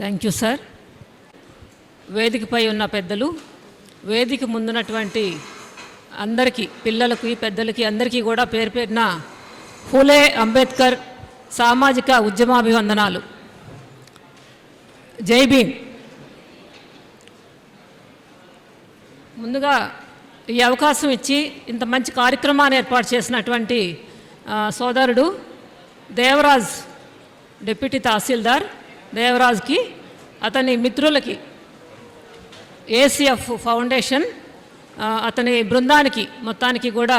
Thank you sir. వేదికపై ఉన్న పెద్దలు వేదిక ముందున్నటువంటి అందరికీ పిల్లలకి పెద్దలకి అందరికీ కూడా పేరు పేరున ఫూలే అంబేద్కర్ సామాజిక ఉద్యమాభివందనాలు. జై భీమ్. ముందుగా ఈ అవకాశం ఇచ్చి ఇంత మంచి కార్యక్రమాన్ని ఏర్పాటు చేసినటువంటి సోదరుడు దేవరాజ్ డిప్యూటీ తహసీల్దార్ దేవరాజ్కి అతని మిత్రులకి ఏసీఎఫ్ ఫౌండేషన్ అతని బృందానికి మొత్తానికి కూడా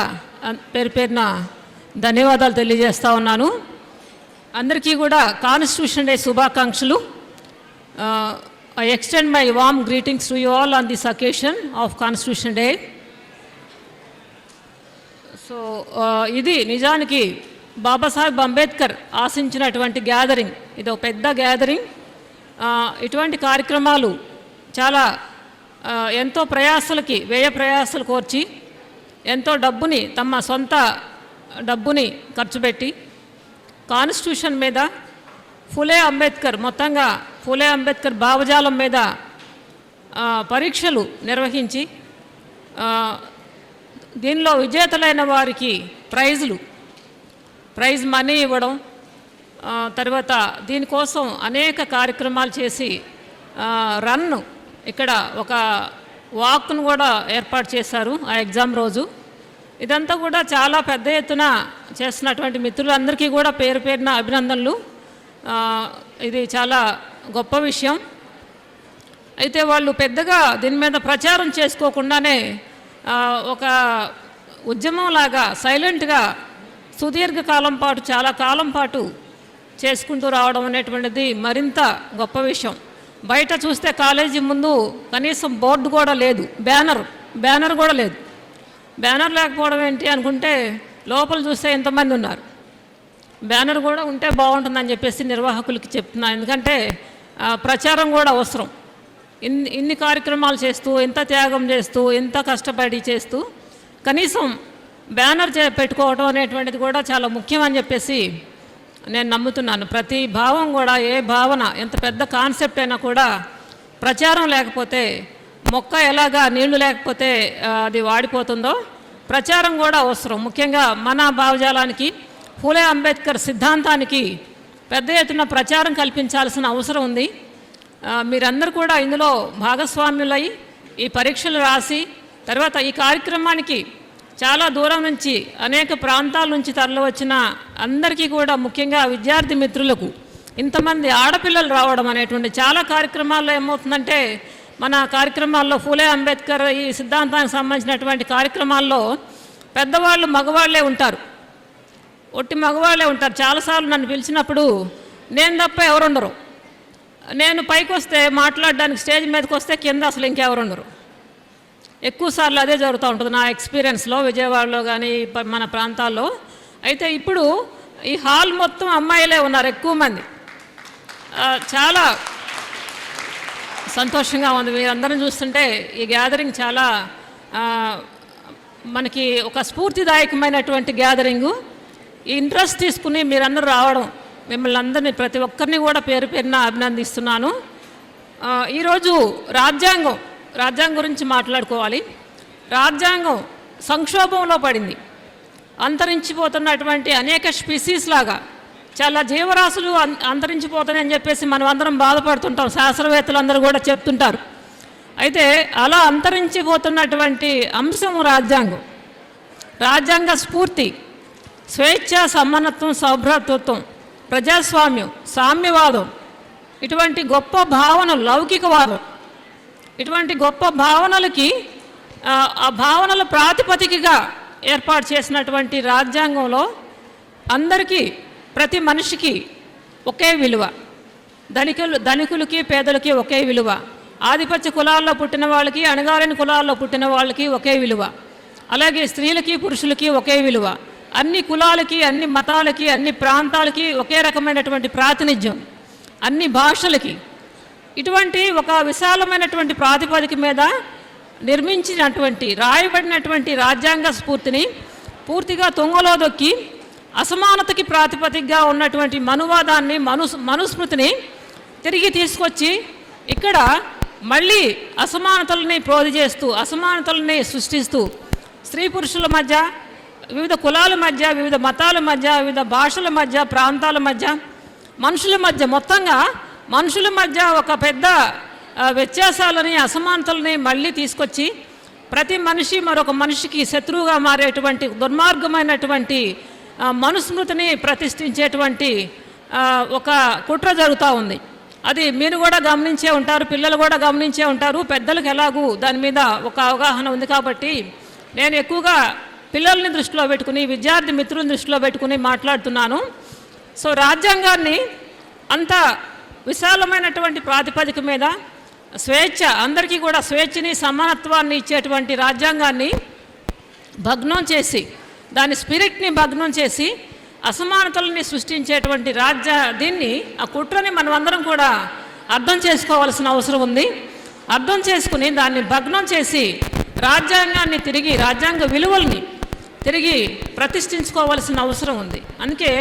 పేరు పేరున ధన్యవాదాలు తెలియజేస్తూ ఉన్నాను. అందరికీ కూడా కాన్స్టిట్యూషన్ డే శుభాకాంక్షలు. I extend my warm greetings to you all on this occasion of constitution day so ఇది నిజానికి బాబాసాహెబ్ అంబేద్కర్ ఆశించినటువంటి గ్యాదరింగ్ ఇది ఒక పెద్ద గ్యాదరింగ్ ఇటువంటి కార్యక్రమాలు చాలా ఎంతో ప్రయాసలకి వ్యయ ప్రయాసలు కోర్చి ఎంతో డబ్బుని తమ సొంత డబ్బుని ఖర్చు పెట్టి కాన్స్టిట్యూషన్ మీద ఫులే అంబేద్కర్ మొత్తంగా ఫులే అంబేద్కర్ భావజాలం మీద పరీక్షలు నిర్వహించి దీనిలో విజేతలైన వారికి ప్రైజులు ప్రైజ్ మనీ ఇవ్వడం తర్వాత దీనికోసం అనేక కార్యక్రమాలు చేసి రన్ను ఇక్కడ ఒక వాక్ను కూడా ఏర్పాటు చేశారు ఆ ఎగ్జామ్ రోజు. ఇదంతా కూడా చాలా పెద్ద ఎత్తున చేస్తున్నటువంటి మిత్రులందరికీ కూడా పేరు పేరున అభినందనలు. ఇది చాలా గొప్ప విషయం. అయితే వాళ్ళు పెద్దగా దీని మీద ప్రచారం చేసుకోకుండానే ఒక ఉద్యమంలాగా సైలెంట్గా సుదీర్ఘకాలం పాటు చాలా కాలం పాటు చేసుకుంటూ రావడం అనేటువంటిది మరింత గొప్ప విషయం. బయట చూస్తే కాలేజీ ముందు కనీసం బోర్డు కూడా లేదు. బ్యానర్ బ్యానర్ కూడా లేదు. బ్యానర్ లేకపోవడం ఏంటి అనుకుంటే లోపల చూస్తే ఎంతమంది ఉన్నారు? బ్యానర్ కూడా ఉంటే బాగుంటుందని చెప్పేసి నిర్వాహకులకి చెప్తున్నాను ఎందుకంటే ఆ, ప్రచారం కూడా అవసరం. ఇన్ని ఇన్ని కార్యక్రమాలు చేస్తూ ఎంత త్యాగం చేస్తూ ఎంత కష్టపడి చేస్తూ కనీసం బ్యానర్ చే పెట్టుకోవడం అనేటువంటిది కూడా చాలా ముఖ్యం అని చెప్పేసి నేను నమ్ముతున్నాను. ప్రతి భావం కూడా ఏ భావన ఎంత పెద్ద కాన్సెప్ట్ అయినా కూడా ప్రచారం లేకపోతే మొక్క ఎలాగా నీళ్ళు లేకపోతే అది వాడిపోతుందో ప్రచారం కూడా అవసరం. ముఖ్యంగా మన భావజాలానికి ఫూలే అంబేద్కర్ సిద్ధాంతానికి పెద్ద ఎత్తున ప్రచారం కల్పించాల్సిన అవసరం ఉంది. మీరందరూ కూడా ఇందులో భాగస్వామ్యులై ఈ పరీక్షలు రాసి తర్వాత ఈ కార్యక్రమానికి చాలా దూరం నుంచి అనేక ప్రాంతాల నుంచి తరలివచ్చిన అందరికీ కూడా ముఖ్యంగా విద్యార్థి మిత్రులకు ఇంతమంది ఆడపిల్లలు రావడం అనేటువంటి చాలా కార్యక్రమాల్లో ఏమవుతుందంటే మన కార్యక్రమాల్లో ఫూలే అంబేద్కర్ ఈ సిద్ధాంతానికి సంబంధించినటువంటి కార్యక్రమాల్లో పెద్దవాళ్ళు మగవాళ్ళే ఉంటారు. ఒట్టి మగవాళ్ళే ఉంటారు. చాలాసార్లు నన్ను పిలిచినప్పుడు నేను తప్ప ఎవరుండరు. నేను పైకి వస్తే మాట్లాడడానికి స్టేజ్ మీదకి వస్తే కింద అసలు ఇంకెవరు ఎక్కువసార్లు ఎక్కువ సార్లు అదే జరుగుతూ ఉంటుంది. నా ఎక్స్పీరియన్స్లో విజయవాడలో కానీ మన ప్రాంతాల్లో. అయితే ఇప్పుడు ఈ హాల్ మొత్తం అమ్మాయిలే ఉన్నారు ఎక్కువ మంది. చాలా సంతోషంగా ఉంది. మీరందరం చూస్తుంటే ఈ గ్యాదరింగ్ చాలా మనకి ఒక స్ఫూర్తిదాయకమైనటువంటి గ్యాదరింగు ఈ ఇంట్రెస్ట్ తీసుకుని మీరందరూ రావడం మిమ్మల్ని అందరినీ ప్రతి ఒక్కరిని కూడా పేరు పేరున అభినందిస్తున్నాను. ఈరోజు రాజ్యాంగం రాజ్యాంగం గురించి మాట్లాడుకోవాలి. రాజ్యాంగం సంక్షోభంలో పడింది. అంతరించిపోతున్నటువంటి అనేక స్పీసీస్ లాగా చాలా జీవరాశులు అం- చెప్పేసి మనం అందరం బాధపడుతుంటాం. శాస్త్రవేత్తలు అందరూ కూడా చెప్తుంటారు. అయితే అలా అంతరించిపోతున్నటువంటి అంశం రాజ్యాంగం. రాజ్యాంగ స్ఫూర్తి స్వేచ్ఛ సమానత్వం సౌభ్రాతృత్వం ప్రజాస్వామ్యం సామ్యవాదం ఇటువంటి గొప్ప భావన లౌకికవాదం ఇటువంటి గొప్ప భావనలకి ఆ, భావనల ప్రాతిపదికగా ఏర్పాటు చేసినటువంటి రాజ్యాంగంలో అందరికీ ప్రతి మనిషికి ఒకే విలువ. ధనికులు ధనికులకి పేదలకి ఒకే విలువ. ఆధిపత్య కులాల్లో పుట్టిన వాళ్ళకి అణగారిన కులాల్లో పుట్టిన వాళ్ళకి ఒకే విలువ. అలాగే స్త్రీలకి పురుషులకి ఒకే విలువ. అన్ని కులాలకి అన్ని మతాలకి అన్ని ప్రాంతాలకి ఒకే రకమైనటువంటి ప్రాతినిధ్యం. అన్ని భాషలకి. ఇటువంటి ఒక విశాలమైనటువంటి ప్రాతిపదిక మీద నిర్మించినటువంటి రాయబడినటువంటి రాజ్యాంగ స్ఫూర్తిని పూర్తిగా తొంగలో దొక్కి అసమానతకి ప్రాతిపదికగా ఉన్నటువంటి మనువాదాన్ని మను మనుస్మృతిని తిరిగి తీసుకొచ్చి ఇక్కడ మళ్ళీ అసమానతల్ని ప్రోధి చేస్తూ అసమానతల్ని సృష్టిస్తూ స్త్రీ పురుషుల మధ్య వివిధ కులాల మధ్య వివిధ మతాల మధ్య వివిధ భాషల మధ్య ప్రాంతాల మధ్య మనుషుల మధ్య మొత్తంగా మనుషుల మధ్య ఒక పెద్ద వ్యత్యాసాలని అసమానతలని మళ్ళీ తీసుకొచ్చి ప్రతి మనిషి మరొక మనిషికి శత్రువుగా మారేటువంటి దుర్మార్గమైనటువంటి మనుస్మృతిని ప్రతిష్ఠించేటువంటి ఒక కుట్ర జరుగుతూ ఉంది. అది మీరు కూడా గమనించే ఉంటారు పిల్లలు కూడా గమనించే ఉంటారు పెద్దలకు ఎలాగూ దాని మీద ఒక అవగాహన ఉంది కాబట్టి నేను ఎక్కువగా పిల్లల్ని దృష్టిలో పెట్టుకుని విద్యార్థి మిత్రులను దృష్టిలో పెట్టుకుని మాట్లాడుతున్నాను. సో రాజ్యాంగాన్ని అంత విశాలమైనటువంటి ప్రాతిపదిక మీద స్వేచ్ఛ అందరికీ కూడా స్వేచ్ఛని సమానత్వాన్ని ఇచ్చేటువంటి రాజ్యాంగాన్ని భగ్నం చేసి దాని స్పిరిట్ని భగ్నం చేసి అసమానతల్ని సృష్టించేటువంటి రాజ్య దీన్ని ఆ కుట్రని మనమందరం కూడా అర్థం చేసుకోవాల్సిన అవసరం ఉంది. అర్థం చేసుకుని దాన్ని భగ్నం చేసి రాజ్యాంగాన్ని తిరిగి రాజ్యాంగ విలువల్ని తిరిగి ప్రతిష్ఠించుకోవాల్సిన అవసరం ఉంది. అందుకే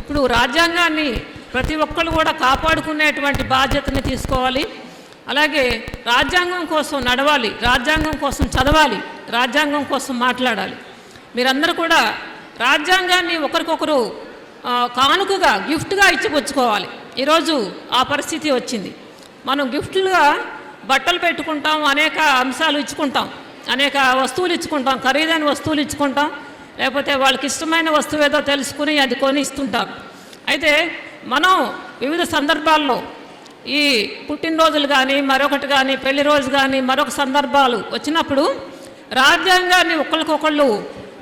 ఇప్పుడు రాజ్యాంగాన్ని ప్రతి ఒక్కరు కూడా కాపాడుకునేటువంటి బాధ్యతని తీసుకోవాలి. అలాగే రాజ్యాంగం కోసం నడవాలి రాజ్యాంగం కోసం చదవాలి రాజ్యాంగం కోసం మాట్లాడాలి. మీరందరూ కూడా రాజ్యాంగాన్ని ఒకరికొకరు కానుకగా గిఫ్ట్గా ఇచ్చిపుచ్చుకోవాలి. ఈరోజు ఆ పరిస్థితి వచ్చింది. మనం గిఫ్ట్లుగా బట్టలు పెట్టుకుంటాం అనేక అంశాలు ఇచ్చుకుంటాం అనేక వస్తువులు ఇచ్చుకుంటాం ఖరీదైన వస్తువులు ఇచ్చుకుంటాం లేకపోతే వాళ్ళకి ఇష్టమైన వస్తువు ఏదో తెలుసుకుని అది కొని ఇస్తుంటాం అయితే మనం వివిధ సందర్భాల్లో ఈ పుట్టినరోజులు కానీ మరొకటి కానీ పెళ్ళి రోజు కానీ మరొక సందర్భాలు వచ్చినప్పుడు రాజ్యాంగాన్ని ఒకరికొకళ్ళు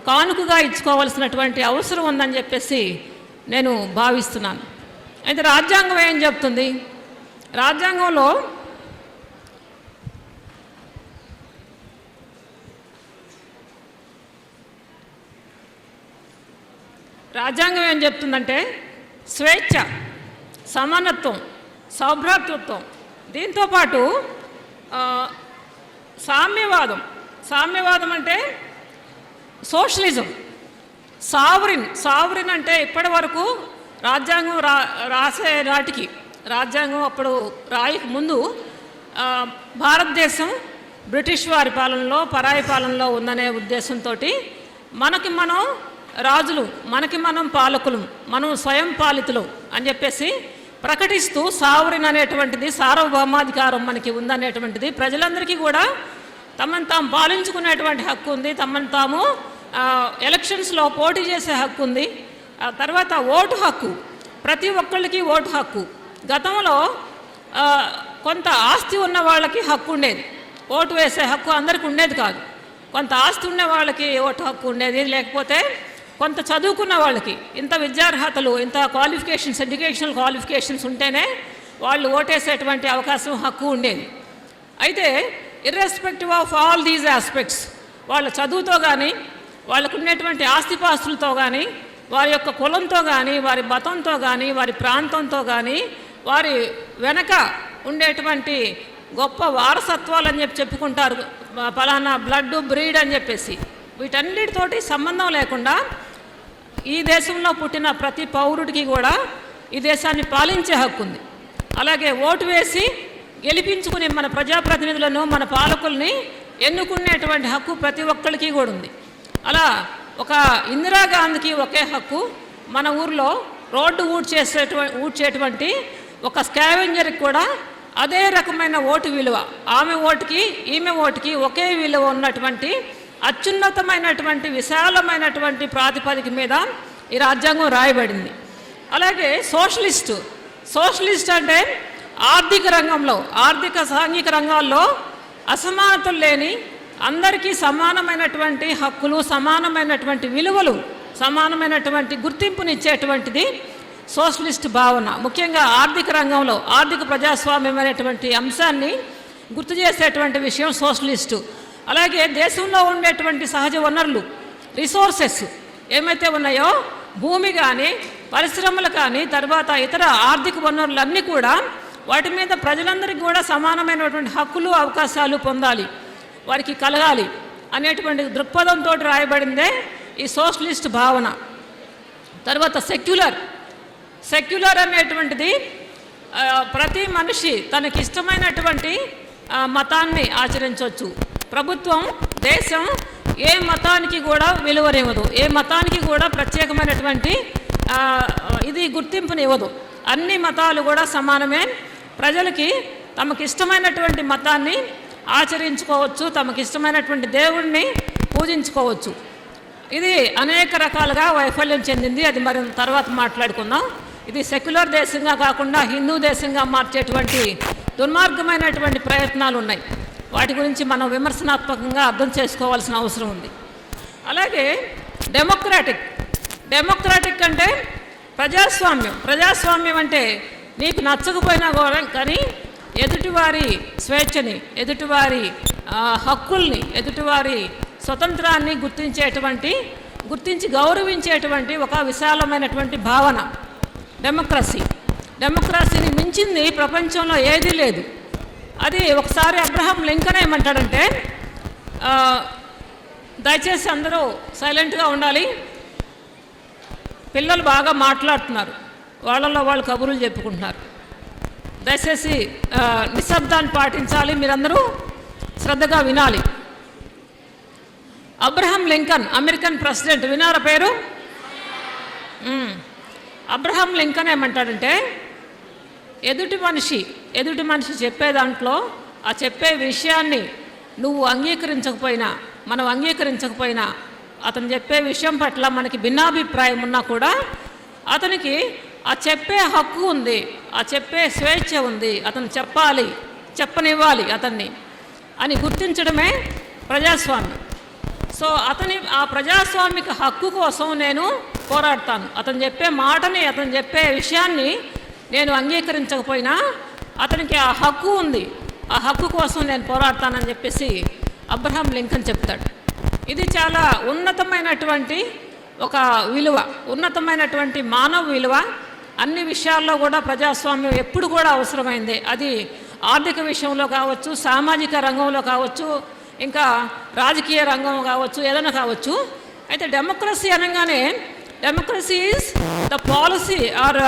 కానుకగా ఇచ్చుకోవాల్సినటువంటి అవసరం ఉందని చెప్పేసి నేను భావిస్తున్నాను. అయితే రాజ్యాంగం ఏం చెప్తుంది? రాజ్యాంగంలో రాజ్యాంగం ఏం చెప్తుందంటే స్వేచ్ఛ సమానత్వం సౌభ్రాతృత్వం. దీంతోపాటు సామ్యవాదం. సామ్యవాదం అంటే సోషలిజం. సావరిన్ సావరిన్ అంటే ఇప్పటి వరకు రాజ్యాంగం రా రాసే నాటికి రాజ్యాంగం అప్పుడు రాయక ముందు భారతదేశం బ్రిటిష్ వారి పాలనలో పరాయి పాలనలో ఉందనే ఉద్దేశంతో మనకి మనం రాజులు మనకి మనం పాలకులు మనం స్వయం పాలితులు అని చెప్పేసి ప్రకటిస్తూ సావరిన్ అనేటువంటిది సార్వభౌమాధికారం మనకి ఉందనేటువంటిది ప్రజలందరికీ కూడా తమను తాము పాలించుకునేటువంటి హక్కు ఉంది తమను తాము ఎలక్షన్స్లో పోటీ చేసే హక్కు ఉంది. ఆ తర్వాత ఓటు హక్కు ప్రతి ఒక్కళ్ళకి ఓటు హక్కు. గతంలో కొంత ఆస్తి ఉన్న వాళ్ళకి హక్కు ఉండేది. ఓటు వేసే హక్కు అందరికి ఉండేది కాదు. కొంత ఆస్తి ఉన్న వాళ్ళకి ఓటు హక్కు ఉండేది. లేకపోతే కొంత చదువుకున్న వాళ్ళకి ఇంత విద్యార్హతలు ఇంత క్వాలిఫికేషన్స్ ఎడ్యుకేషనల్ క్వాలిఫికేషన్స్ ఉంటేనే వాళ్ళు ఓటేసేటువంటి అవకాశం హక్కు ఉండేది. అయితే irrespective of all these aspects వాళ్ళ చదువుతో కానీ వాళ్ళకు ఉన్నటువంటి ఆస్తిపాస్తులతో కానీ వారి యొక్క కులంతో కానీ వారి మతంతో కానీ వారి ప్రాంతంతో కానీ వారి వెనక ఉండేటువంటి గొప్ప వారసత్వాలు అని చెప్పి చెప్పుకుంటారు ఫలానా బ్లడ్ బ్రీడ్ అని చెప్పేసి. వీటన్నిటితోటి సంబంధం లేకుండా ఈ దేశంలో పుట్టిన ప్రతి పౌరుడికి కూడా ఈ దేశాన్ని పాలించే హక్కు ఉంది. అలాగే ఓటు వేసి గెలిపించుకునే మన ప్రజాప్రతినిధులను మన పాలకుల్ని ఎన్నుకునేటువంటి హక్కు ప్రతి ఒక్కరికి కూడా ఉంది. అలా ఒక ఇందిరాగాంధీకి ఒకే హక్కు మన ఊర్లో రోడ్డు ఊడ్ చేసేటువంటి ఊడ్చేటువంటి ఒక స్కావెంజర్కి కూడా అదే రకమైన ఓటు విలువ. ఆమె ఓటుకి ఈమె ఓటుకి ఒకే విలువ ఉన్నటువంటి అత్యున్నతమైనటువంటి విశాలమైనటువంటి ప్రాతిపదిక మీద ఈ రాజ్యాంగం రాయబడింది. అలాగే సోషలిస్టు సోషలిస్ట్ అంటే ఆర్థిక రంగంలో ఆర్థిక సాంఘిక రంగాల్లో అసమానతలు లేని అందరికీ సమానమైనటువంటి హక్కులు సమానమైనటువంటి విలువలు సమానమైనటువంటి గుర్తింపునిచ్చేటువంటిది సోషలిస్ట్ భావన. ముఖ్యంగా ఆర్థిక రంగంలో ఆర్థిక ప్రజాస్వామ్యం అనేటువంటి అంశాన్ని గుర్తు చేసేటువంటి విషయం సోషలిస్టు. అలాగే దేశంలో ఉండేటువంటి సహజ వనరులు రిసోర్సెస్ ఏమైతే ఉన్నాయో భూమి కానీ పరిశ్రమలు కానీ తర్వాత ఇతర ఆర్థిక వనరులన్నీ కూడా వాటి మీద ప్రజలందరికీ కూడా సమానమైనటువంటి హక్కులు అవకాశాలు పొందాలి వారికి కలగాలి అనేటువంటి దృక్పథంతో రాయబడిందే ఈ సోషలిస్ట్ భావన. తర్వాత సెక్యులర్ సెక్యులర్ అనేటువంటిది ప్రతి మనిషి తనకి ఇష్టమైనటువంటి మతాన్ని ఆచరించవచ్చు. ప్రభుత్వం దేశం ఏ మతానికి కూడా విలువనివ్వదు. ఏ మతానికి కూడా ప్రత్యేకమైనటువంటి ఇది గుర్తింపునివ్వదు. అన్ని మతాలు కూడా సమానమే. ప్రజలకి తమకిష్టమైనటువంటి మతాన్ని ఆచరించుకోవచ్చు తమకి ఇష్టమైనటువంటి దేవుణ్ణి పూజించుకోవచ్చు. ఇది అనేక రకాలుగా వైఫల్యం చెందింది. అది మరి తర్వాత మాట్లాడుకుందాం. ఇది సెక్యులర్ దేశంగా కాకుండా హిందూ దేశంగా మార్చేటువంటి దుర్మార్గమైనటువంటి ప్రయత్నాలు ఉన్నాయి వాటి గురించి మనం విమర్శనాత్మకంగా అర్థం చేసుకోవాల్సిన అవసరం ఉంది. అలాగే డెమోక్రాటిక్. డెమోక్రాటిక్ అంటే ప్రజాస్వామ్యం. ప్రజాస్వామ్యం అంటే నీకు నచ్చకపోయినా కూడా కానీ ఎదుటివారి స్వేచ్ఛని ఎదుటివారి హక్కుల్ని ఎదుటివారి స్వతంత్రాన్ని గుర్తించేటువంటి గుర్తించి గౌరవించేటువంటి ఒక విశాలమైనటువంటి భావన. డెమోక్రసీ. డెమోక్రసీని మించింది ప్రపంచంలో ఏదీ లేదు. అది ఒకసారి అబ్రహం లింకన్ ఏమంటాడంటే దయచేసి అందరూ సైలెంట్గా ఉండాలి. పిల్లలు బాగా మాట్లాడుతున్నారు. వాళ్ళల్లో వాళ్ళు కబుర్లు చెప్పుకుంటున్నారు. దయచేసి నిశ్శబ్దాన్ని పాటించాలి. మీరందరూ శ్రద్ధగా వినాలి. అబ్రహం లింకన్ అమెరికన్ ప్రెసిడెంట్ వినారా పేరు? అబ్రహం లింకన్ ఏమంటాడంటే ఎదుటి మనిషి ఎదుటి మనిషి చెప్పే దాంట్లో ఆ చెప్పే విషయాన్ని నువ్వు అంగీకరించకపోయినా మనం అంగీకరించకపోయినా అతను చెప్పే విషయం పట్ల మనకి భిన్నాభిప్రాయం ఉన్నా కూడా అతనికి ఆ చెప్పే హక్కు ఉంది ఆ చెప్పే స్వేచ్ఛ ఉంది అతను చెప్పాలి చెప్పనివ్వాలి అతన్ని అని గుర్తించడమే ప్రజాస్వామ్యం. సో అతని ఆ ప్రజాస్వామిక హక్కు కోసం నేను పోరాడతాను. అతను చెప్పే మాటని అతను చెప్పే విషయాన్ని నేను అంగీకరించకపోయినా అతనికి ఆ హక్కు ఉంది. ఆ హక్కు కోసం నేను పోరాడతానని చెప్పేసి అబ్రహాం లింకన్ చెప్తాడు. ఇది చాలా ఉన్నతమైనటువంటి ఒక విలువ ఉన్నతమైనటువంటి మానవ విలువ. అన్ని విషయాల్లో కూడా ప్రజాస్వామ్యం ఎప్పుడు కూడా అవసరమైంది. అది ఆర్థిక విషయంలో కావచ్చు సామాజిక రంగంలో కావచ్చు ఇంకా రాజకీయ రంగం కావచ్చు ఏదైనా కావచ్చు. అయితే డెమోక్రసీ అనగానే democracy is the policy or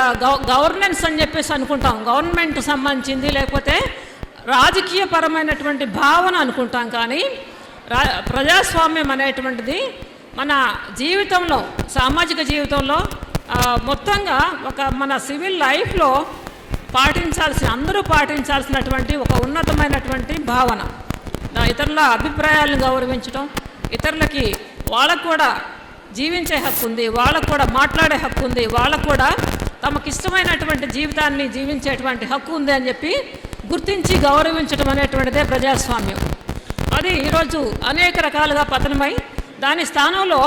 governance అని చెప్పేసి అనుకుంటాం. గవర్నమెంట్ సంబంధించింది లేకపోతే రాజకీయ పరమైనటువంటి భావన అనుకుంటాం కానీ రా ప్రజాస్వామ్యం అనేటువంటిది మన జీవితంలో సామాజిక జీవితంలో మొత్తంగా ఒక మన సివిల్ లైఫ్లో పాటించాల్సిన అందరూ పాటించాల్సినటువంటి ఒక ఉన్నతమైనటువంటి భావన. ఇతరుల అభిప్రాయాలను గౌరవించడం ఇతరులకి వాళ్ళకు కూడా జీవించే హక్కు ఉంది వాళ్ళకు కూడా మాట్లాడే హక్కు ఉంది వాళ్ళకు కూడా తమకు ఇష్టమైనటువంటి జీవితాన్ని జీవించేటువంటి హక్కు ఉంది అని చెప్పి గుర్తించి గౌరవించడం అనేటువంటిదే ప్రజాస్వామ్యం. అది ఈరోజు అనేక రకాలుగా పతనమై దాని స్థానంలో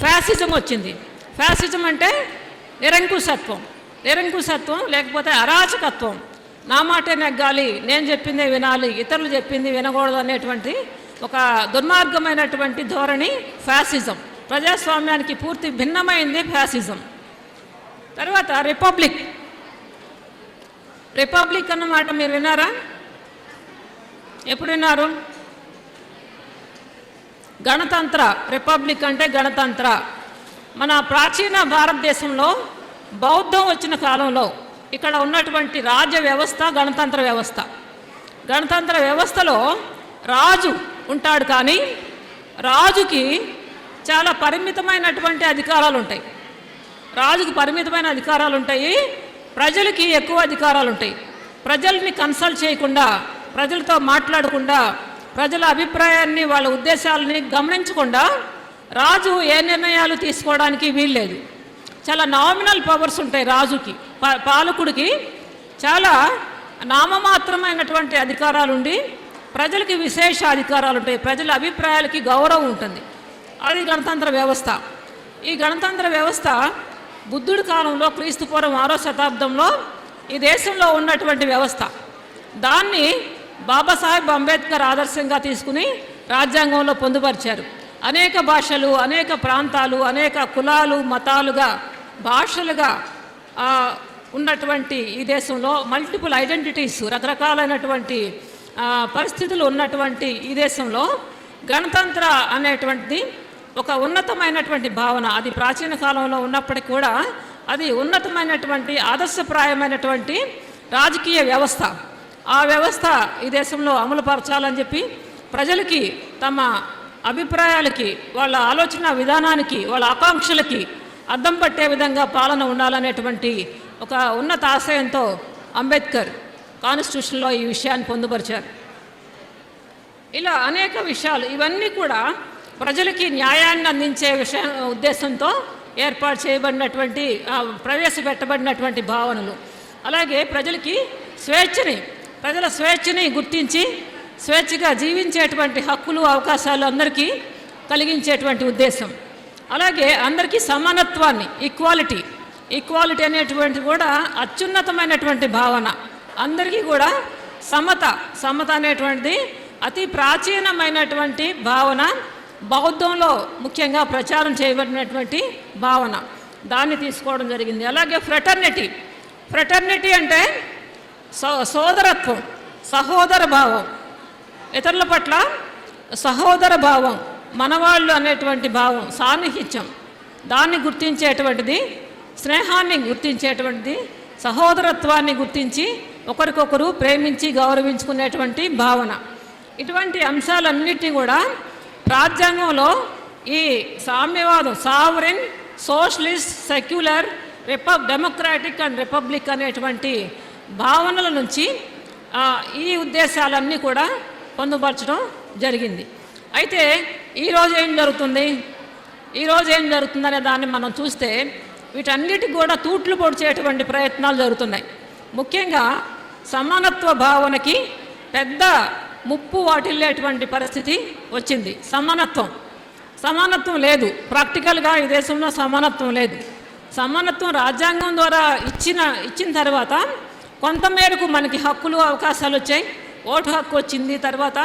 ఫ్యాసిజం వచ్చింది. ఫ్యాసిజం అంటే నిరంకుశత్వం. నిరంకుశత్వం లేకపోతే అరాచకత్వం. నా మాటే నెగ్గాలి నేను చెప్పిందే వినాలి ఇతరులు చెప్పింది వినకూడదు అనేటువంటి ఒక దుర్మార్గమైనటువంటి ధోరణి ఫ్యాసిజం. ప్రజాస్వామ్యానికి పూర్తి భిన్నమైంది ఫ్యాసిజం. తర్వాత రిపబ్లిక్. రిపబ్లిక్ అన్నమాట మీరు విన్నారా? ఎప్పుడు విన్నారు? గణతంత్ర రిపబ్లిక్ అంటే గణతంత్ర. మన ప్రాచీన భారతదేశంలో బౌద్ధం వచ్చిన కాలంలో ఇక్కడ ఉన్నటువంటి రాజ్య వ్యవస్థ గణతంత్ర వ్యవస్థ. గణతంత్ర వ్యవస్థలో రాజు ఉంటాడు కానీ రాజుకి చాలా పరిమితమైనటువంటి అధికారాలు ఉంటాయి రాజుకు పరిమితమైన అధికారాలు ఉంటాయి ప్రజలకి ఎక్కువ అధికారాలు ఉంటాయి ప్రజల్ని కన్సల్ట్ చేయకుండా ప్రజలతో మాట్లాడకుండా ప్రజల అభిప్రాయాన్ని వాళ్ళ ఉద్దేశాలని గమనించకుండా రాజు ఏ నిర్ణయాలు తీసుకోవడానికి వీల్లేదు. చాలా నామినల్ పవర్స్ ఉంటాయి రాజుకి పాలకుడికి. చాలా నామమాత్రమైనటువంటి అధికారాలు ఉండి ప్రజలకి విశేష అధికారాలు ఉంటాయి ప్రజల అభిప్రాయాలకి గౌరవం ఉంటుంది. అది గణతంత్ర వ్యవస్థ. ఈ గణతంత్ర వ్యవస్థ బుద్ధుడి కాలంలో క్రీస్తుపూర్వం ఆరో శతాబ్దంలో ఈ దేశంలో ఉన్నటువంటి వ్యవస్థ. దాన్ని బాబాసాహెబ్ అంబేద్కర్ ఆదర్శంగా తీసుకుని రాజ్యాంగంలో పొందుపరిచారు. అనేక భాషలు అనేక ప్రాంతాలు అనేక కులాలు మతాలుగా భాషలుగా ఉన్నటువంటి ఈ దేశంలో మల్టిపుల్ ఐడెంటిటీస్ రకరకాలైనటువంటి పరిస్థితులు ఉన్నటువంటి ఈ దేశంలో గణతంత్ర అనేటువంటిది ఒక ఉన్నతమైనటువంటి భావన. అది ప్రాచీన కాలంలో ఉన్నప్పటికీ కూడా అది ఉన్నతమైనటువంటి ఆదర్శప్రాయమైనటువంటి రాజకీయ వ్యవస్థ. ఆ వ్యవస్థ ఈ దేశంలో అమలుపరచాలని చెప్పి ప్రజలకి తమ అభిప్రాయాలకి వాళ్ళ ఆలోచన విధానానికి వాళ్ళ ఆకాంక్షలకి అద్దం పట్టే విధంగా పాలన ఉండాలనేటువంటి ఒక ఉన్నత ఆశయంతో అంబేద్కర్ కాన్స్టిట్యూషన్లో ఈ విషయాన్ని పొందుపరిచారు. ఇలా అనేక విషయాలు ఇవన్నీ కూడా ప్రజలకి న్యాయాన్ని అందించే విషయ ఉద్దేశంతో ఏర్పాటు చేయబడినటువంటి ప్రవేశపెట్టబడినటువంటి భావనలు. అలాగే ప్రజలకి స్వేచ్ఛని ప్రజల స్వేచ్ఛని గుర్తించి స్వేచ్ఛగా జీవించేటువంటి హక్కులు అవకాశాలు అందరికీ కలిగించేటువంటి ఉద్దేశం. అలాగే అందరికీ సమానత్వాన్ని ఈక్వాలిటీ ఈక్వాలిటీ అనేటువంటి కూడా అత్యున్నతమైనటువంటి భావన. అందరికీ కూడా సమత సమత అనేటువంటిది అతి ప్రాచీనమైనటువంటి భావన బౌద్ధంలో ముఖ్యంగా ప్రచారం చేయబడినటువంటి భావన. దాన్ని తీసుకోవడం జరిగింది. అలాగే ఫ్రెటర్నిటీ. ఫ్రెటర్నిటీ అంటే సో సోదరత్వం సహోదర భావం. ఇతరుల పట్ల సహోదర భావం మనవాళ్ళు అనేటువంటి భావం సాన్నిహిత్యం. దాన్ని గుర్తించేటువంటిది స్నేహాన్ని గుర్తించేటువంటిది సహోదరత్వాన్ని గుర్తించి ఒకరికొకరు ప్రేమించి గౌరవించుకునేటువంటి భావన. ఇటువంటి అంశాలన్నిటినీ కూడా రాజ్యాంగంలో ఈ సామ్యవాదం sovereign socialist secular repub democratic and republic అనేటువంటి భావనల నుంచి ఈ ఉద్దేశాలన్నీ కూడా పొందుపరచడం జరిగింది. అయితే ఈరోజు ఏం జరుగుతుంది? ఈరోజు ఏం జరుగుతుందనే దాన్ని మనం చూస్తే వీటన్నిటికి కూడా తూట్లు పొడిచేటువంటి ప్రయత్నాలు జరుగుతున్నాయి. ముఖ్యంగా సమానత్వ భావనకి పెద్ద ముప్పు వాటిల్లేటువంటి పరిస్థితి వచ్చింది. సమానత్వం. సమానత్వం లేదు. ప్రాక్టికల్గా ఈ దేశంలో సమానత్వం లేదు. సమానత్వం రాజ్యాంగం ద్వారా ఇచ్చిన ఇచ్చిన తర్వాత కొంతమేరకు మనకి హక్కులు అవకాశాలు వచ్చాయి. ఓటు హక్కు వచ్చింది తర్వాత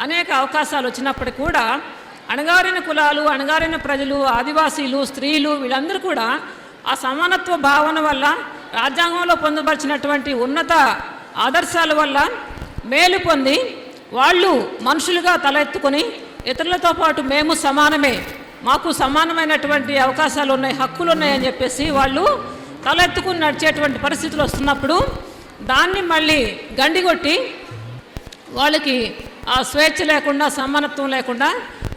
అనేక అవకాశాలు వచ్చినప్పటికీ కూడా అణగారిన కులాలు అణగారిన ప్రజలు ఆదివాసీలు స్త్రీలు వీళ్ళందరూ కూడా ఆ సమానత్వ భావన వల్ల రాజ్యాంగంలో పొందుపరిచినటువంటి ఉన్నత ఆదర్శాల వల్ల మేలు పొంది వాళ్ళు మనుషులుగా తలెత్తుకొని ఇతరులతో పాటు మేము సమానమే. మాకు సమానమైనటువంటి అవకాశాలు ఉన్నాయి హక్కులు ఉన్నాయని చెప్పేసి వాళ్ళు తలెత్తుకుని నడిచేటువంటి పరిస్థితులు వస్తున్నప్పుడు దాన్ని మళ్ళీ గండిగొట్టి వాళ్ళకి ఆ స్వేచ్ఛ లేకుండా సమానత్వం లేకుండా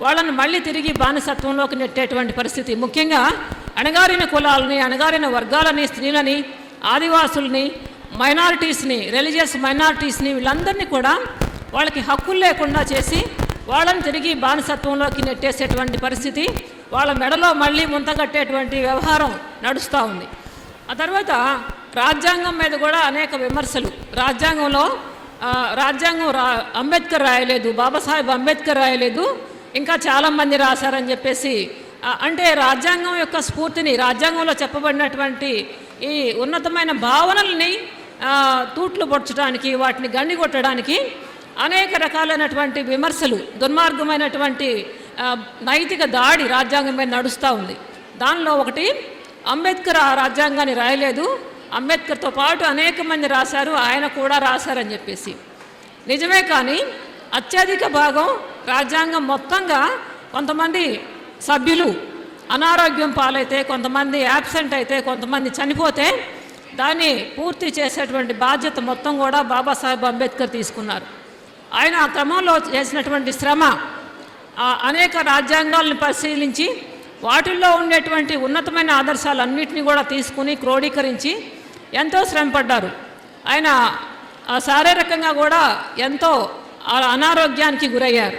వాళ్ళని మళ్ళీ తిరిగి బానిసత్వంలోకి నెట్టేటువంటి పరిస్థితి. ముఖ్యంగా అణగారిన కులాలని అణగారిన వర్గాలని స్త్రీలని ఆదివాసుల్ని మైనారిటీస్ని రిలీజియస్ మైనారిటీస్ని వీళ్ళందరినీ కూడా వాళ్ళకి హక్కులు లేకుండా చేసి వాళ్ళని తిరిగి బానిసత్వంలోకి నెట్టేసేటువంటి పరిస్థితి వాళ్ళ మెడలో మళ్ళీ ముంతగట్టేటువంటి వ్యవహారం నడుస్తూ ఉంది. ఆ తర్వాత రాజ్యాంగం మీద కూడా అనేక విమర్శలు. రాజ్యాంగంలో రాజ్యాంగం రా అంబేద్కర్ రాయలేదు బాబాసాహెబ్ అంబేద్కర్ రాయలేదు ఇంకా చాలామంది రాశారని చెప్పేసి అంటే రాజ్యాంగం యొక్క స్ఫూర్తిని రాజ్యాంగంలో చెప్పబడినటువంటి ఈ ఉన్నతమైన భావనల్ని తూట్లు పొడ్చడానికి వాటిని గండి కొట్టడానికి అనేక రకాలైనటువంటి విమర్శలు దుర్మార్గమైనటువంటి నైతిక దాడి రాజ్యాంగం మీద నడుస్తూ ఉంది. దానిలో ఒకటి అంబేద్కర్ ఆ రాజ్యాంగాన్ని రాయలేదు. అంబేద్కర్తో పాటు అనేక మంది రాశారు ఆయన కూడా రాశారని చెప్పేసి. నిజమే కానీ అత్యధిక భాగం రాజ్యాంగం మొత్తంగా కొంతమంది సభ్యులు అనారోగ్యం పాలైతే కొంతమంది యాబ్సెంట్ అయితే కొంతమంది చనిపోతే దాన్ని పూర్తి చేసేటువంటి బాధ్యత మొత్తం కూడా బాబాసాహెబ్ అంబేద్కర్ తీసుకున్నారు. ఆయన ఆ క్రమంలో చేసినటువంటి శ్రమ అనేక రాజ్యాంగాలను పరిశీలించి వాటిల్లో ఉండేటువంటి ఉన్నతమైన ఆదర్శాలన్నింటినీ కూడా తీసుకుని క్రోడీకరించి ఎంతో శ్రమపడ్డారు. ఆయన శారీరకంగా కూడా ఎంతో అనారోగ్యానికి గురయ్యారు.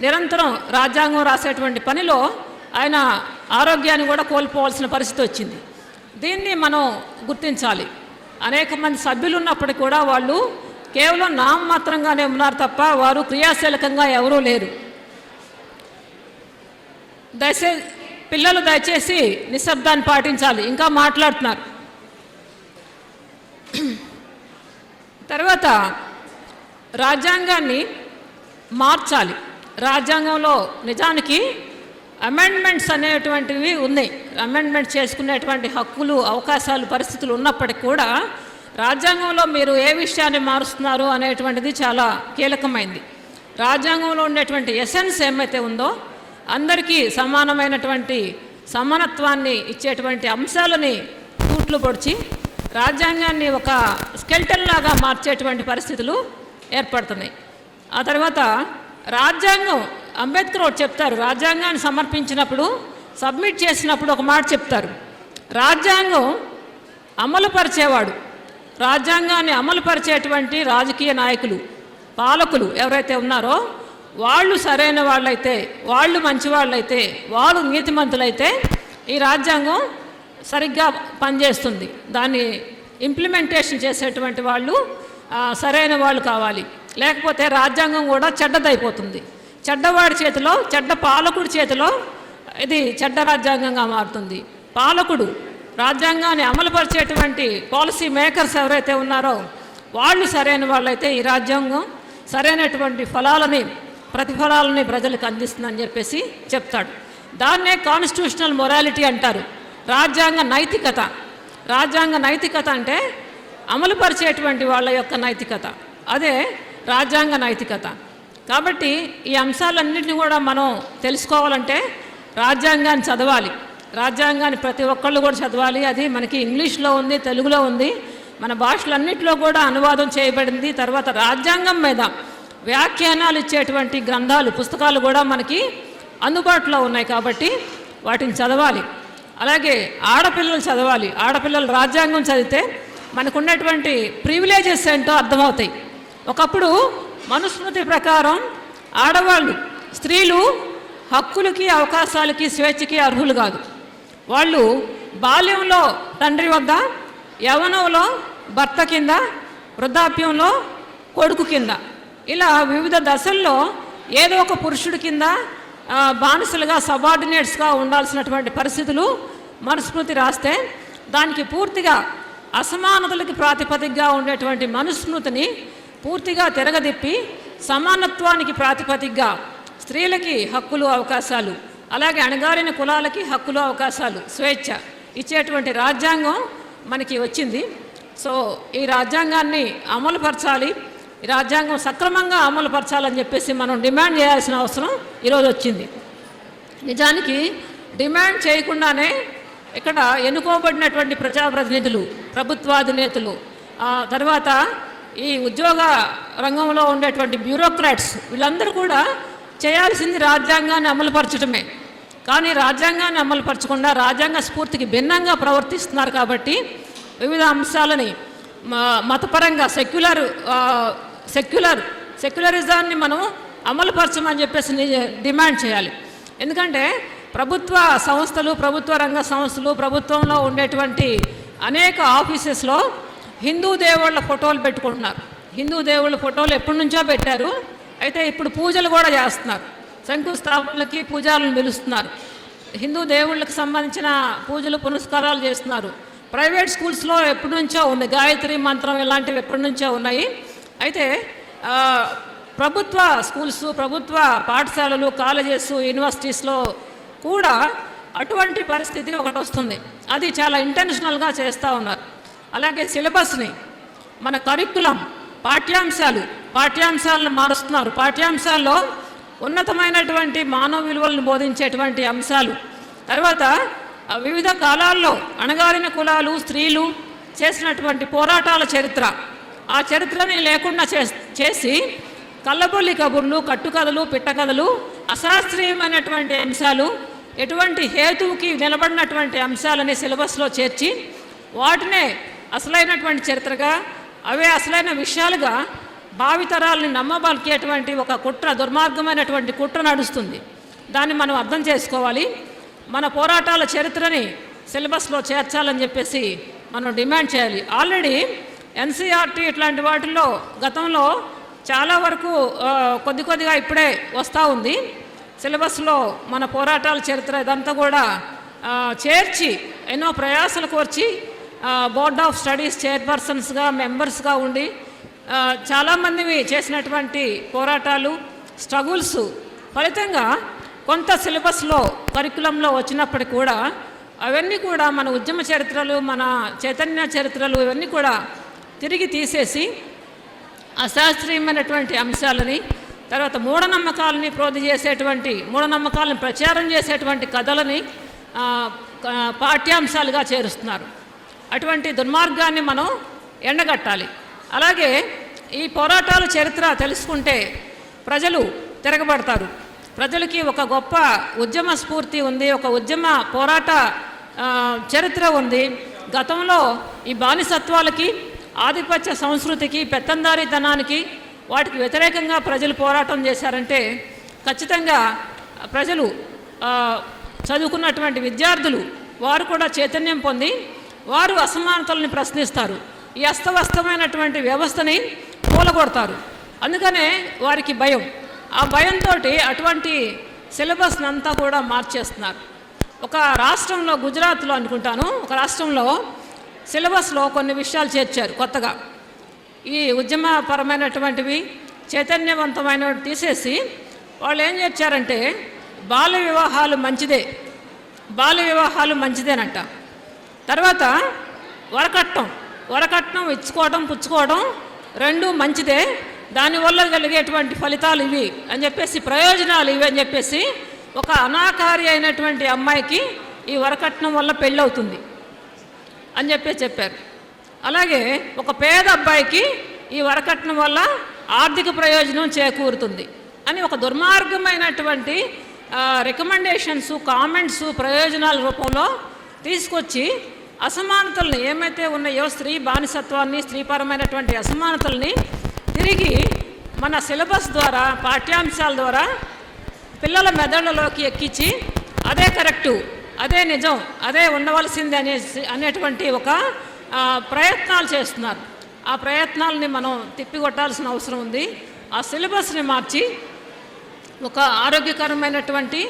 నిరంతరం రాజ్యాంగం రాసేటువంటి పనిలో ఆయన ఆరోగ్యాన్ని కూడా కోల్పోవాల్సిన పరిస్థితి వచ్చింది. దీన్ని మనం గుర్తించాలి. అనేక మంది సభ్యులు ఉన్నప్పటికీ కూడా వాళ్ళు కేవలం నామమాత్రంగానే ఉన్నారు తప్ప వారు క్రియాశీలకంగా ఎవరూ లేరు. దయచేసి పిల్లలు దయచేసి నిశ్శబ్దాన్ని పాటించాలి. ఇంకా మాట్లాడుతున్నారు. తర్వాత రాజ్యాంగాన్ని మార్చాలి. రాజ్యాంగంలో నిజానికి అమెండ్మెంట్స్ అనేటువంటివి ఉన్నాయి. అమెండ్మెంట్ చేసుకునేటువంటి హక్కులు అవకాశాలు పరిస్థితులు ఉన్నప్పటికీ కూడా రాజ్యాంగంలో మీరు ఏ విషయాన్ని మారుస్తున్నారు అనేటువంటిది చాలా కీలకమైంది. రాజ్యాంగంలో ఉండేటువంటి ఎసెన్స్ ఏమైతే ఉందో అందరికీ సమానమైనటువంటి సమానత్వాన్ని ఇచ్చేటువంటి అంశాలని తూట్లు పొడిచి రాజ్యాంగాన్ని ఒక స్కెల్టన్ లాగా మార్చేటువంటి పరిస్థితులు ఏర్పడుతున్నాయి. ఆ తర్వాత రాజ్యాంగం అంబేద్కర్ ఒకటి చెప్తారు రాజ్యాంగాన్ని సమర్పించినప్పుడు సబ్మిట్ చేసినప్పుడు ఒక మాట చెప్తారు. రాజ్యాంగం అమలుపరిచేవాడు. రాజ్యాంగాన్ని అమలుపరిచేటువంటి రాజకీయ నాయకులు పాలకులు ఎవరైతే ఉన్నారో వాళ్ళు సరైన వాళ్ళైతే వాళ్ళు మంచి వాళ్ళైతే వాళ్ళు నీతిమంతులైతే ఈ రాజ్యాంగం సరిగ్గా పనిచేస్తుంది. దాన్ని ఇంప్లిమెంటేషన్ చేసేటువంటి వాళ్ళు సరైన వాళ్ళు కావాలి. లేకపోతే రాజ్యాంగం కూడా చెడ్డదైపోతుంది. చెడ్డవాడి చేతిలో చెడ్డ పాలకుడి చేతిలో ఇది చెడ్డ రాజ్యాంగంగా మారుతుంది. పాలకుడు రాజ్యాంగాన్ని అమలుపరిచేటువంటి పాలసీ మేకర్స్ ఎవరైతే ఉన్నారో వాళ్ళు సరైన వాళ్ళైతే ఈ రాజ్యాంగం సరైనటువంటి ఫలాలని ప్రతిఫలాలని ప్రజలకు అందిస్తుందని చెప్పేసి చెప్తాడు. దాన్నే కాన్స్టిట్యూషనల్ మొరాలిటీ అంటారు. రాజ్యాంగ నైతికత. రాజ్యాంగ నైతికత అంటే అమలుపరిచేటువంటి వాళ్ళ యొక్క నైతికత. అదే రాజ్యాంగ నైతికత. కాబట్టి ఈ అంశాలన్నింటినీ కూడా మనం తెలుసుకోవాలంటే రాజ్యాంగాన్ని చదవాలి. రాజ్యాంగాన్ని ప్రతి ఒక్కళ్ళు కూడా చదవాలి. అది మనకి ఇంగ్లీష్లో ఉంది తెలుగులో ఉంది. మన భాషలన్నింటిలో కూడా అనువాదం చేయబడింది. తర్వాత రాజ్యాంగం మీద వ్యాఖ్యానాలు ఇచ్చేటువంటి గ్రంథాలు పుస్తకాలు కూడా మనకి అందుబాటులో ఉన్నాయి కాబట్టి వాటిని చదవాలి. అలాగే ఆడపిల్లలు చదవాలి. ఆడపిల్లలు రాజ్యాంగం చదివితే మనకు ఉన్నటువంటి ప్రివిలేజెస్ ఏంటో అర్థమవుతాయి. ఒకప్పుడు మనుస్మృతి ప్రకారం ఆడవాళ్ళు స్త్రీలు హక్కులకి అవకాశాలకి స్వేచ్ఛకి అర్హులు కాదు. వాళ్ళు బాల్యంలో తండ్రి వద్ద యవనంలో భర్త కింద వృద్ధాప్యంలో కొడుకు కింద. ఇలా వివిధ దశల్లో ఏదో ఒక పురుషుడి కింద బానిసలుగా సబార్డినేట్స్గా ఉండాల్సినటువంటి పరిస్థితులు మనుస్మృతి రాస్తే దానికి పూర్తిగా అసమానతలకి ప్రాతిపదికగా ఉండేటువంటి మనుస్మృతిని పూర్తిగా తిరగదిప్పి సమానత్వానికి ప్రాతిపదికగా స్త్రీలకి హక్కులు అవకాశాలు అలాగే అణగారిన కులాలకి హక్కులు అవకాశాలు స్వేచ్ఛ ఇచ్చేటువంటి రాజ్యాంగం మనకి వచ్చింది. సో ఈ రాజ్యాంగాన్ని అమలుపరచాలి ఈ రాజ్యాంగం సక్రమంగా అమలుపరచాలని చెప్పేసి మనం డిమాండ్ చేయాల్సిన అవసరం ఈరోజు వచ్చింది. నిజానికి డిమాండ్ చేయకుండానే ఇక్కడ ఎన్నుకోబడినటువంటి ప్రజాప్రతినిధులు ప్రభుత్వాధినేతలు తర్వాత ఈ ఉద్యోగ రంగంలో ఉండేటువంటి బ్యూరోక్రాట్స్ వీళ్ళందరూ కూడా చేయాల్సింది రాజ్యాంగాన్ని అమలుపరచడమే కానీ రాజ్యాంగాన్ని అమలుపరచకుండా రాజ్యాంగ స్ఫూర్తికి భిన్నంగా ప్రవర్తిస్తున్నారు కాబట్టి వివిధ అంశాలని మ- మతపరంగా సెక్యులర్ సెక్యులర్ సెక్యులరిజాన్ని మనం అమలుపరచమని చెప్పేసి డిమాండ్ చేయాలి. ఎందుకంటే ప్రభుత్వ సంస్థలు ప్రభుత్వ రంగ సంస్థలు ప్రభుత్వంలో ఉండేటువంటి అనేక ఆఫీసెస్లో హిందూ దేవుళ్ళ ఫోటోలు పెట్టుకుంటున్నారు. హిందూ దేవుళ్ళ ఫోటోలు ఎప్పటి నుంచో పెట్టారు. అయితే ఇప్పుడు పూజలు కూడా చేస్తున్నారు. శంకుస్థాపనలకి పూజారులను పిలుస్తున్నారు హిందూ దేవుళ్ళకి సంబంధించిన పూజలు పునస్కారాలు చేస్తున్నారు. ప్రైవేట్ స్కూల్స్లో ఎప్పటి నుంచో ఉంది గాయత్రి మంత్రం ఇలాంటివి ఎప్పటి నుంచో ఉన్నాయి. అయితే ప్రభుత్వ స్కూల్స్ ప్రభుత్వ పాఠశాలలు కాలేజెస్ యూనివర్సిటీస్లో కూడా అటువంటి పరిస్థితి ఒకటి వస్తుంది. అది చాలా ఇంటెన్షనల్గా చేస్తూ ఉన్నారు. అలాగే సిలబస్ని మన కరికులం పాఠ్యాంశాలు పాఠ్యాంశాలను మారుస్తున్నారు. పాఠ్యాంశాల్లో ఉన్నతమైనటువంటి మానవ విలువలను బోధించేటువంటి అంశాలు. తర్వాత వివిధ కాలాల్లో అణగారిన కులాలు స్త్రీలు చేసినటువంటి పోరాటాల చరిత్ర. ఆ చరిత్రని లేకుండా చేస్- చేసి కళ్ళబొల్లి కబుర్లు కట్టుకథలు పిట్టకథలు అశాస్త్రీయమైనటువంటి అంశాలు ఎటువంటి హేతువుకి నిలబడినటువంటి అంశాలని సిలబస్లో చేర్చి వాటినే అసలైనటువంటి చరిత్రగా అవే అసలైన విషయాలుగా భావితరాలని నమ్మబలికేటువంటి ఒక కుట్ర దుర్మార్గమైనటువంటి కుట్ర నడుస్తుంది. దాన్ని మనం అర్థం చేసుకోవాలి. మన పోరాటాల చరిత్రని సిలబస్లో చేర్చాలని చెప్పేసి మనం డిమాండ్ చేయాలి. ఆల్రెడీ ఎన్సీఆర్టీ ఇట్లాంటి వాటిల్లో గతంలో చాలా వరకు కొద్ది కొద్దిగా ఇప్పుడే వస్తూ ఉంది. సిలబస్లో మన పోరాటాల చరిత్ర ఇదంతా కూడా చేర్చి ఎన్నో ప్రయాసాలు కోర్చి బోర్డ్ ఆఫ్ స్టడీస్ చైర్పర్సన్స్గా మెంబర్స్గా ఉండి చాలామంది చాలామందివి చేసినటువంటి పోరాటాలు స్ట్రగుల్స్ ఫలితంగా కొంత సిలబస్లో కరికులంలో వచ్చినప్పటికీ కూడా అవన్నీ కూడా మన ఉద్యమ చరిత్రలు మన చైతన్య చరిత్రలు ఇవన్నీ కూడా తిరిగి తీసేసి అశాస్త్రీయమైనటువంటి అంశాలని తర్వాత మూఢనమ్మకాలని ప్రోధి చేసేటువంటి మూఢనమ్మకాలను ప్రచారం చేసేటువంటి కథలని పాఠ్యాంశాలుగా చేరుస్తున్నారు. అటువంటి దుర్మార్గాన్ని మనం ఎండగట్టాలి. అలాగే ఈ పోరాటాల చరిత్ర తెలుసుకుంటే ప్రజలు తిరగబడతారు. ప్రజలకి ఒక గొప్ప ఉద్యమ స్ఫూర్తి ఉంది ఒక ఉద్యమ పోరాట చరిత్ర ఉంది. గతంలో ఈ బానిసత్వాలకి ఆధిపత్య సంస్కృతికి పెత్తందారీతనానికి వాటికి వ్యతిరేకంగా ప్రజలు పోరాటం చేశారంటే ఖచ్చితంగా ప్రజలు చదువుకున్నటువంటి విద్యార్థులు వారు కూడా చైతన్యం పొంది వారు అసమానతల్ని ప్రశ్నిస్తారు. ఈ అస్తవ్యస్తమైనటువంటి వ్యవస్థని కూలగొడతారు. అందుకనే వారికి భయం. ఆ భయంతో అటువంటి సిలబస్ని అంతా కూడా మార్చేస్తున్నారు. ఒక రాష్ట్రంలో గుజరాత్లో అనుకుంటాను ఒక రాష్ట్రంలో సిలబస్లో కొన్ని విషయాలు చేర్చారు కొత్తగా. ఈ ఉద్యమపరమైనటువంటివి చైతన్యవంతమైనవి తీసేసి వాళ్ళు ఏం చేర్చారంటే బాల్య వివాహాలు మంచిదే బాల్య వివాహాలు మంచిదేనంట. తర్వాత వరకట్నం వరకట్నం ఇచ్చుకోవడం పుచ్చుకోవడం రెండు మంచిదే. దానివల్ల కలిగేటువంటి ఫలితాలు ఇవి అని చెప్పేసి ప్రయోజనాలు ఇవి అని చెప్పేసి ఒక అనాకారి అయినటువంటి అమ్మాయికి ఈ వరకట్నం వల్ల పెళ్ళవుతుంది అని చెప్పి చెప్పారు. అలాగే ఒక పేద అబ్బాయికి ఈ వరకట్నం వల్ల ఆర్థిక ప్రయోజనం చేకూరుతుంది అని ఒక దుర్మార్గమైనటువంటి రికమెండేషన్స్ కామెంట్స్ ప్రయోజనాల రూపంలో తీసుకొచ్చి అసమానతల్ని ఏమైతే ఉన్నాయో స్త్రీ బానిసత్వాన్ని స్త్రీపరమైనటువంటి అసమానతల్ని తిరిగి మన సిలబస్ ద్వారా పాఠ్యాంశాల ద్వారా పిల్లల మెదళ్ళలోకి ఎక్కించి అదే కరెక్టు అదే నిజం అదే ఉండవలసింది అనేసి అనేటువంటి ఒక ప్రయత్నాలు చేస్తున్నారు. ఆ ప్రయత్నాలని మనం తిప్పికొట్టాల్సిన అవసరం ఉంది. ఆ సిలబస్ని మార్చి ఒక ఆరోగ్యకరమైనటువంటి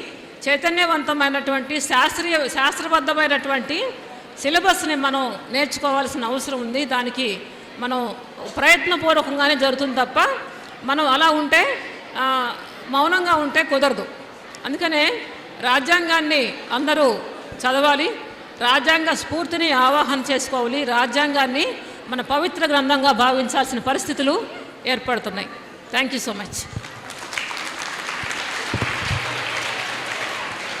చైతన్యవంతమైనటువంటి శాస్త్రీయ శాస్త్రబద్ధమైనటువంటి సిలబస్ని మనం నేర్చుకోవాల్సిన అవసరం ఉంది. దానికి మనం ప్రయత్నపూర్వకంగానే జరుగుతుంది తప్ప మనం అలా ఉంటే మౌనంగా ఉంటే కుదరదు. అందుకనే రాజ్యాంగాన్ని అందరూ చదవాలి రాజ్యాంగ స్ఫూర్తిని ఆవాహన చేసుకోవాలి రాజ్యాంగాన్ని మన పవిత్ర గ్రంథంగా భావించాల్సిన పరిస్థితులు ఏర్పడుతున్నాయి. Thank you so much